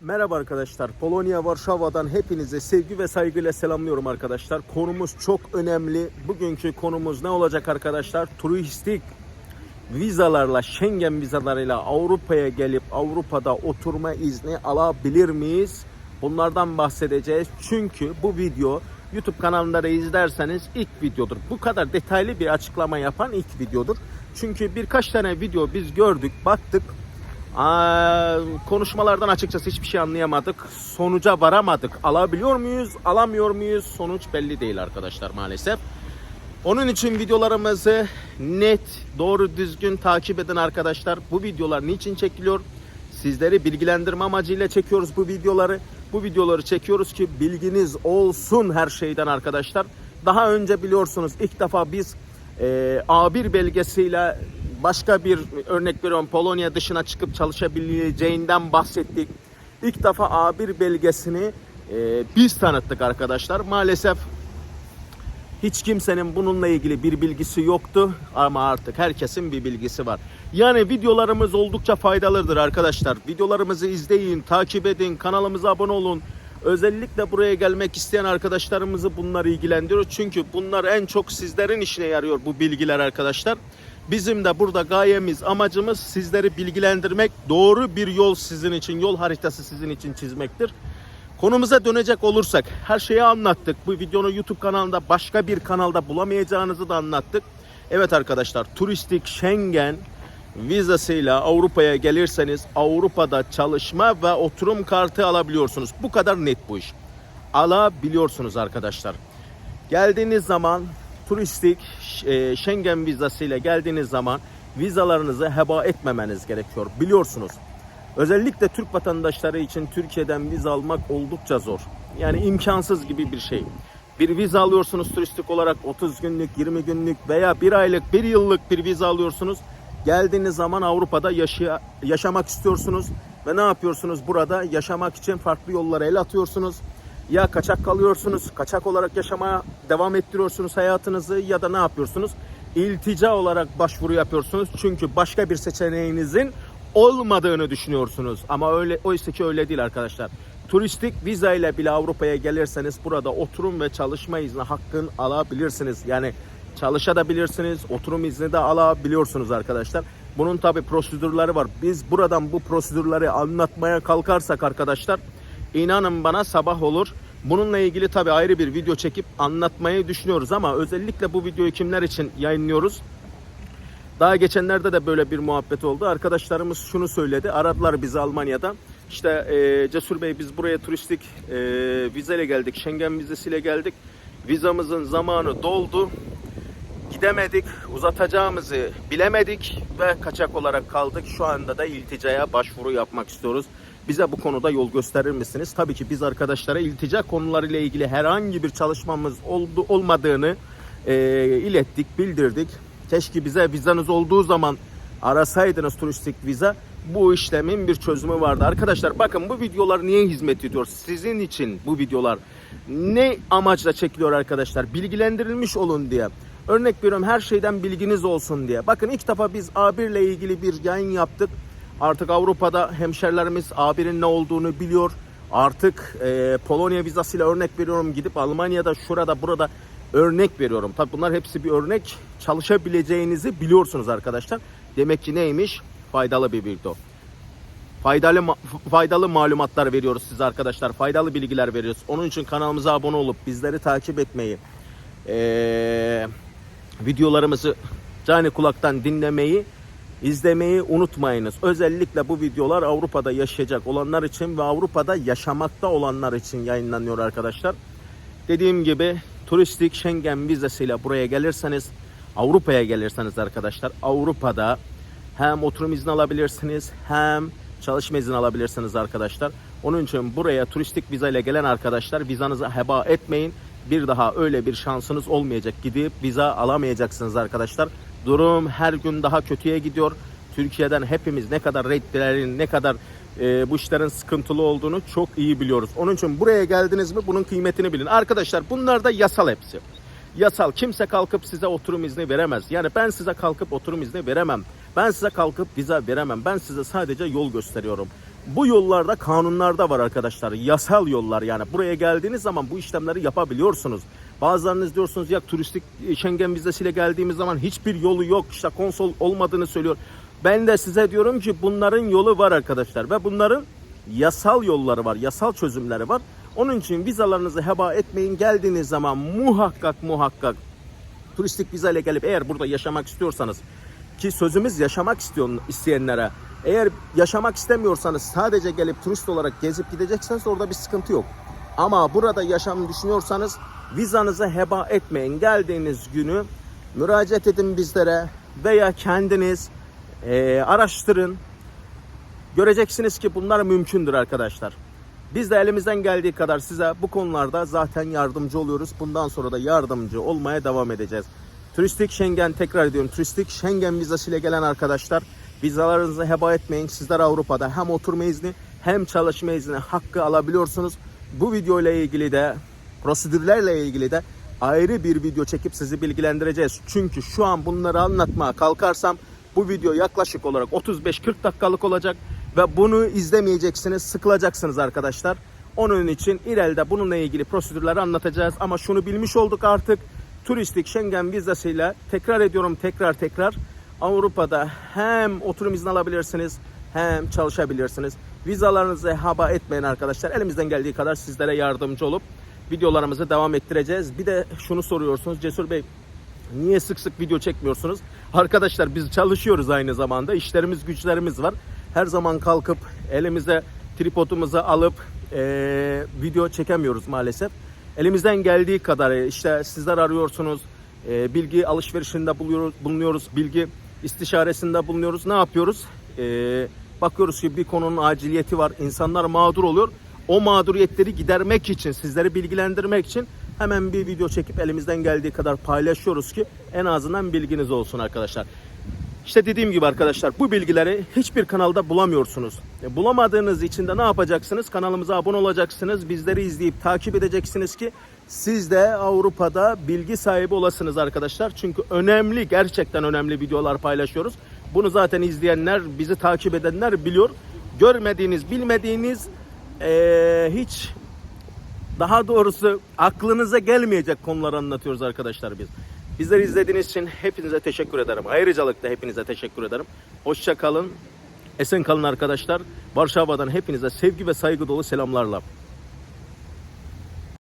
Merhaba arkadaşlar. Polonya Varşova'dan hepinize sevgi ve saygıyla selamlıyorum arkadaşlar. Konumuz çok önemli. Bugünkü konumuz ne olacak arkadaşlar? Turistik vizalarla, Schengen vizalarıyla Avrupa'ya gelip Avrupa'da oturma izni alabilir miyiz? Bunlardan bahsedeceğiz. Çünkü bu video YouTube kanalında izlerseniz ilk videodur. Bu kadar detaylı bir açıklama yapan ilk videodur. Çünkü birkaç tane video biz gördük, baktık. Aa, konuşmalardan açıkçası hiçbir şey anlayamadık. Sonuca varamadık. Alabiliyor muyuz, alamıyor muyuz? Sonuç belli değil arkadaşlar maalesef. Onun için videolarımızı net, doğru düzgün takip edin arkadaşlar. Bu videolar niçin çekiliyor? Sizleri bilgilendirme amacıyla çekiyoruz bu videoları. Bu videoları çekiyoruz ki bilginiz olsun her şeyden arkadaşlar. Daha önce biliyorsunuz ilk defa biz e, A1 belgesiyle başka bir örnek veriyorum Polonya dışına çıkıp çalışabileceğinden bahsettik. İlk defa A1 belgesini e, biz tanıttık arkadaşlar. Maalesef hiç kimsenin bununla ilgili bir bilgisi yoktu ama artık herkesin bir bilgisi var. Yani videolarımız oldukça faydalıdır arkadaşlar. Videolarımızı izleyin, takip edin, kanalımıza abone olun. Özellikle buraya gelmek isteyen arkadaşlarımızı bunlar ilgilendiriyor. Çünkü bunlar en çok sizlerin işine yarıyor bu bilgiler arkadaşlar. Bizim de burada gayemiz, amacımız sizleri bilgilendirmek, doğru bir yol sizin için, yol haritası sizin için çizmektir. Konumuza dönecek olursak her şeyi anlattık. Bu videonun YouTube kanalında başka bir kanalda bulamayacağınızı da anlattık. Evet arkadaşlar turistik Schengen vizasıyla Avrupa'ya gelirseniz Avrupa'da çalışma ve oturum kartı alabiliyorsunuz. Bu kadar net bu iş. Alabiliyorsunuz arkadaşlar. Geldiğiniz zaman turistik e, Schengen vizasıyla geldiğiniz zaman vizalarınızı heba etmemeniz gerekiyor. Biliyorsunuz. Özellikle Türk vatandaşları için Türkiye'den vize almak oldukça zor. Yani imkansız gibi bir şey. Bir vize alıyorsunuz turistik olarak 30 günlük, 20 günlük veya bir aylık, bir yıllık bir vize alıyorsunuz. Geldiğiniz zaman Avrupa'da yaşaya, yaşamak istiyorsunuz ve ne yapıyorsunuz burada? Yaşamak için farklı yollara el atıyorsunuz. Ya kaçak kalıyorsunuz, kaçak olarak yaşamaya devam ettiriyorsunuz hayatınızı ya da ne yapıyorsunuz? İltica olarak başvuru yapıyorsunuz. Çünkü başka bir seçeneğinizin olmadığını düşünüyorsunuz. Ama öyle oysa ki öyle değil arkadaşlar. Turistik viza ile bile Avrupa'ya gelirseniz burada oturum ve çalışma izni hakkın alabilirsiniz. Yani çalışabilirsiniz, oturum izni de alabiliyorsunuz arkadaşlar. Bunun tabi prosedürleri var. Biz buradan bu prosedürleri anlatmaya kalkarsak arkadaşlar inanın bana sabah olur. Bununla ilgili tabi ayrı bir video çekip anlatmayı düşünüyoruz ama özellikle bu videoyu kimler için yayınlıyoruz? Daha geçenlerde de böyle bir muhabbet oldu. Arkadaşlarımız şunu söyledi. Aradılar bizi Almanya'da. İşte e, Cesur Bey biz buraya turistik e, vizeyle geldik. Schengen vizesiyle geldik. Vizamızın zamanı doldu. Gidemedik. Uzatacağımızı bilemedik ve kaçak olarak kaldık. Şu anda da ilticaya başvuru yapmak istiyoruz. Bize bu konuda yol gösterir misiniz? Tabii ki biz arkadaşlara iltica konularıyla ilgili herhangi bir çalışmamız oldu olmadığını e, ilettik, bildirdik. Keşke bize vizanız olduğu zaman arasaydınız turistik viza. Bu işlemin bir çözümü vardı. Arkadaşlar bakın bu videolar niye hizmet ediyor? Sizin için bu videolar ne amaçla çekiliyor arkadaşlar? Bilgilendirilmiş olun diye. Örnek veriyorum her şeyden bilginiz olsun diye. Bakın ilk defa biz A1 ile ilgili bir yayın yaptık. Artık Avrupa'da hemşerilerimiz A1'in ne olduğunu biliyor. Artık e, Polonya vizasıyla örnek veriyorum gidip Almanya'da şurada burada örnek veriyorum. Tabi bunlar hepsi bir örnek. Çalışabileceğinizi biliyorsunuz arkadaşlar. Demek ki neymiş? Faydalı bir video. Faydalı faydalı malumatlar veriyoruz size arkadaşlar. Faydalı bilgiler veriyoruz. Onun için kanalımıza abone olup bizleri takip etmeyi, eee, videolarımızı cani kulaktan dinlemeyi, izlemeyi unutmayınız. Özellikle bu videolar Avrupa'da yaşayacak olanlar için ve Avrupa'da yaşamakta olanlar için yayınlanıyor arkadaşlar. Dediğim gibi turistik Schengen vizesiyle buraya gelirseniz Avrupa'ya gelirseniz arkadaşlar Avrupa'da hem oturum izni alabilirsiniz hem çalışma izni alabilirsiniz arkadaşlar. Onun için buraya turistik viza ile gelen arkadaşlar vizanızı heba etmeyin. Bir daha öyle bir şansınız olmayacak. Gidip viza alamayacaksınız arkadaşlar. Durum her gün daha kötüye gidiyor. Türkiye'den hepimiz ne kadar reddlerin, ne kadar e, bu işlerin sıkıntılı olduğunu çok iyi biliyoruz. Onun için buraya geldiniz mi bunun kıymetini bilin. Arkadaşlar bunlar da yasal hepsi. Yasal. Kimse kalkıp size oturum izni veremez. Yani ben size kalkıp oturum izni veremem. Ben size kalkıp vize veremem. Ben size sadece yol gösteriyorum. Bu yollarda kanunlarda var arkadaşlar. Yasal yollar yani. Buraya geldiğiniz zaman bu işlemleri yapabiliyorsunuz. Bazılarınız diyorsunuz ya turistik e, Schengen vizesiyle geldiğimiz zaman hiçbir yolu yok. işte konsol olmadığını söylüyor. Ben de size diyorum ki bunların yolu var arkadaşlar ve bunların yasal yolları var, yasal çözümleri var. Onun için vizalarınızı heba etmeyin. Geldiğiniz zaman muhakkak muhakkak turistik viza ile gelip eğer burada yaşamak istiyorsanız ki sözümüz yaşamak istiyor isteyenlere. Eğer yaşamak istemiyorsanız sadece gelip turist olarak gezip gidecekseniz orada bir sıkıntı yok. Ama burada yaşam düşünüyorsanız vizanızı heba etmeyin. Geldiğiniz günü müracaat edin bizlere veya kendiniz eee, araştırın. Göreceksiniz ki bunlar mümkündür arkadaşlar. Biz de elimizden geldiği kadar size bu konularda zaten yardımcı oluyoruz. Bundan sonra da yardımcı olmaya devam edeceğiz. Turistik Schengen tekrar ediyorum. Turistik Schengen vizasıyla gelen arkadaşlar vizalarınızı heba etmeyin. Sizler Avrupa'da hem oturma izni hem çalışma izni hakkı alabiliyorsunuz. Bu video ile ilgili de prosedürlerle ilgili de ayrı bir video çekip sizi bilgilendireceğiz. Çünkü şu an bunları anlatmaya kalkarsam bu video yaklaşık olarak 35-40 dakikalık olacak ve bunu izlemeyeceksiniz, sıkılacaksınız arkadaşlar. Onun için ileride bununla ilgili prosedürleri anlatacağız ama şunu bilmiş olduk artık. Turistik Schengen vizasıyla tekrar ediyorum tekrar tekrar Avrupa'da hem oturum izni alabilirsiniz hem çalışabilirsiniz. Vizalarınızı haba etmeyin arkadaşlar. Elimizden geldiği kadar sizlere yardımcı olup videolarımızı devam ettireceğiz. Bir de şunu soruyorsunuz Cesur Bey Niye sık sık video çekmiyorsunuz? Arkadaşlar biz çalışıyoruz aynı zamanda. İşlerimiz güçlerimiz var. Her zaman kalkıp elimize tripodumuzu alıp eee, video çekemiyoruz maalesef. Elimizden geldiği kadar e, işte sizler arıyorsunuz. eee, bilgi alışverişinde bulunuyoruz. Bilgi istişaresinde bulunuyoruz. Ne yapıyoruz? Eee, bakıyoruz ki bir konunun aciliyeti var. İnsanlar mağdur oluyor. O mağduriyetleri gidermek için, sizleri bilgilendirmek için hemen bir video çekip elimizden geldiği kadar paylaşıyoruz ki en azından bilginiz olsun arkadaşlar. İşte dediğim gibi arkadaşlar bu bilgileri hiçbir kanalda bulamıyorsunuz. E, Bulamadığınız için de ne yapacaksınız? Kanalımıza abone olacaksınız. Bizleri izleyip takip edeceksiniz ki siz de Avrupa'da bilgi sahibi olasınız arkadaşlar. Çünkü önemli, gerçekten önemli videolar paylaşıyoruz. Bunu zaten izleyenler, bizi takip edenler biliyor. Görmediğiniz, bilmediğiniz eee, hiç daha doğrusu aklınıza gelmeyecek konuları anlatıyoruz arkadaşlar biz. Bizleri izlediğiniz için hepinize teşekkür ederim. Ayrıcalıkla hepinize teşekkür ederim. Hoşça kalın. Esen kalın arkadaşlar. Varşova'dan hepinize sevgi ve saygı dolu selamlarla.